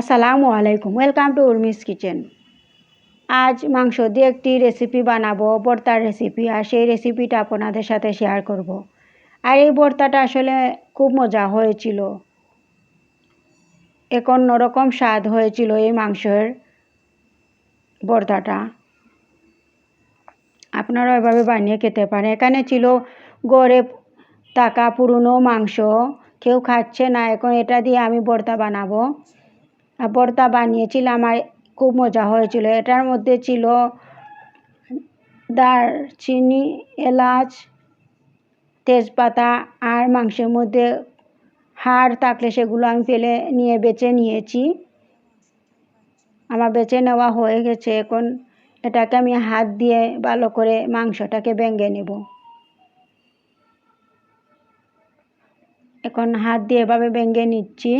আসসালামু আলাইকুম welcome to Urmi's kitchen আজ মাংস দিয়ে একটি রেসিপি বানাবো ভর্তার রেসিপি আর সেই রেসিপিটা আপনাদের সাথে শেয়ার করব। আর এই ভর্তাটা আসলে খুব মজা হয়েছিল। এক অন্যরকম স্বাদ হয়েছিল এই মাংসের ভর্তাটা আপনারা এভাবে বানিয়ে খেতে পারেন। এখানে ছিল গড়ে টাকা পুরনো মাংস। কেউ খাচ্ছে না, এখন এটা দিয়ে আমি ভর্তা বানাবো। ভর্তা বানিয়েছিলাম আর খুব মজা হয়েছিল। এটার মধ্যে ছিল দারচিনি, এলাচ, তেজপাতা আর মাংসের মধ্যে হাড় থাকলে সেগুলো আমি ফেলে নিয়ে বেছে নিয়েছি। আমার বেছে নেওয়া হয়ে গেছে, এখন এটাকে আমি হাত দিয়ে ভালো করে মাংসটাকে ভেঙে নেব। এখন হাত দিয়ে এভাবে ভেঙে নিচ্ছি।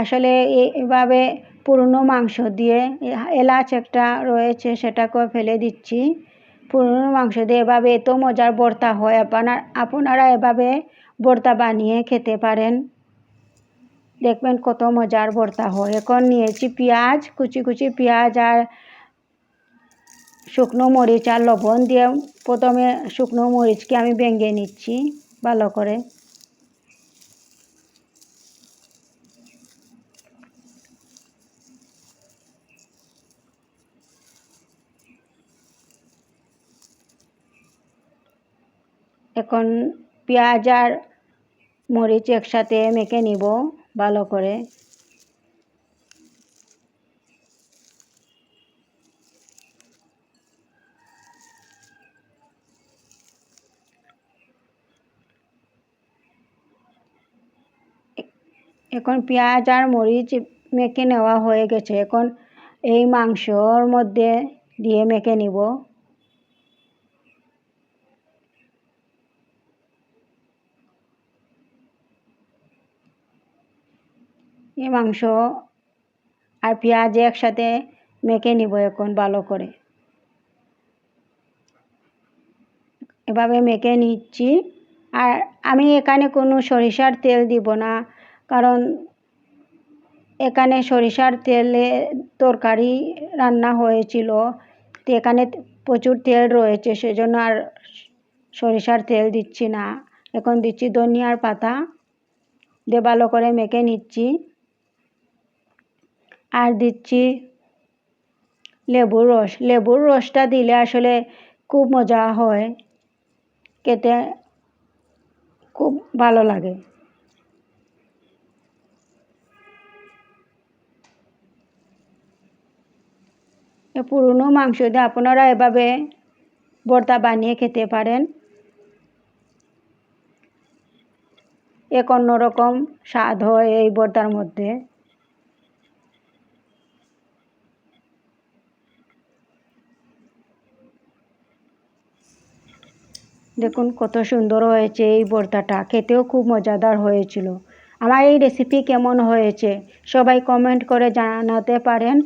আসলে এভাবে পুরনো মাংস দিয়ে এলাচ একটা রয়েছে, সেটাকেও ফেলে দিচ্ছি। পুরনো মাংস দিয়ে এভাবে এত মজার ভর্তা হয়, আপনার, আপনারা এভাবে ভর্তা বানিয়ে খেতে পারেন। দেখবেন কত মজার ভর্তা হয়। এখন নিয়েছি পেঁয়াজ, কুচি কুচি পেঁয়াজ আর শুকনো মরিচ আর লবণ দিয়ে প্রথমে শুকনো মরিচকে আমি ভেঙে নিচ্ছি ভালো করে। এখন পেঁয়াজ আর মরিচ একসাথে মেখে নিব ভালো করে। এখন পেঁয়াজ আর মরিচ মেখে নেওয়া হয়ে গেছে। এখন এই মাংসর মধ্যে দিয়ে মেখে নিব। এই মাংস আর পেঁয়াজ একসাথে মেখে নিব এখন ভালো করে। এভাবে মেখে নিচ্ছি। আর আমি এখানে কোনো সরিষার তেল দিব না, কারণ এখানে সরিষার তেলে তরকারি রান্না হয়েছিল, তো এখানে প্রচুর তেল রয়েছে, সেজন্য আর সরিষার তেল দিচ্ছি না। এখন দিচ্ছি ধনিয়ার পাতা, দিয়ে ভালো করে মেখে নিচ্ছি। আর দিচ্ছি লেবুর রস। লেবুর রসটা দিলে আসলে খুব মজা হয়, খেতে খুব ভালো লাগে। পুরনো মাংস দিয়ে আপনারা এভাবে ভর্তা বানিয়ে খেতে পারেন। এক অন্যরকম স্বাদ হয় এই ভর্তার মধ্যে। দেখুন কত সুন্দর হয়েছে এই ভর্তাটা খেতেও খুব মজাদার হয়েছিল। আমার এই রেসিপি কেমন হয়েছে? সবাই কমেন্ট করে জানাতে পারেন,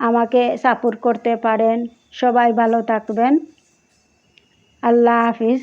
আমাকে সাপোর্ট করতে পারেন। সবাই ভালো থাকবেন। আল্লাহ হাফিজ।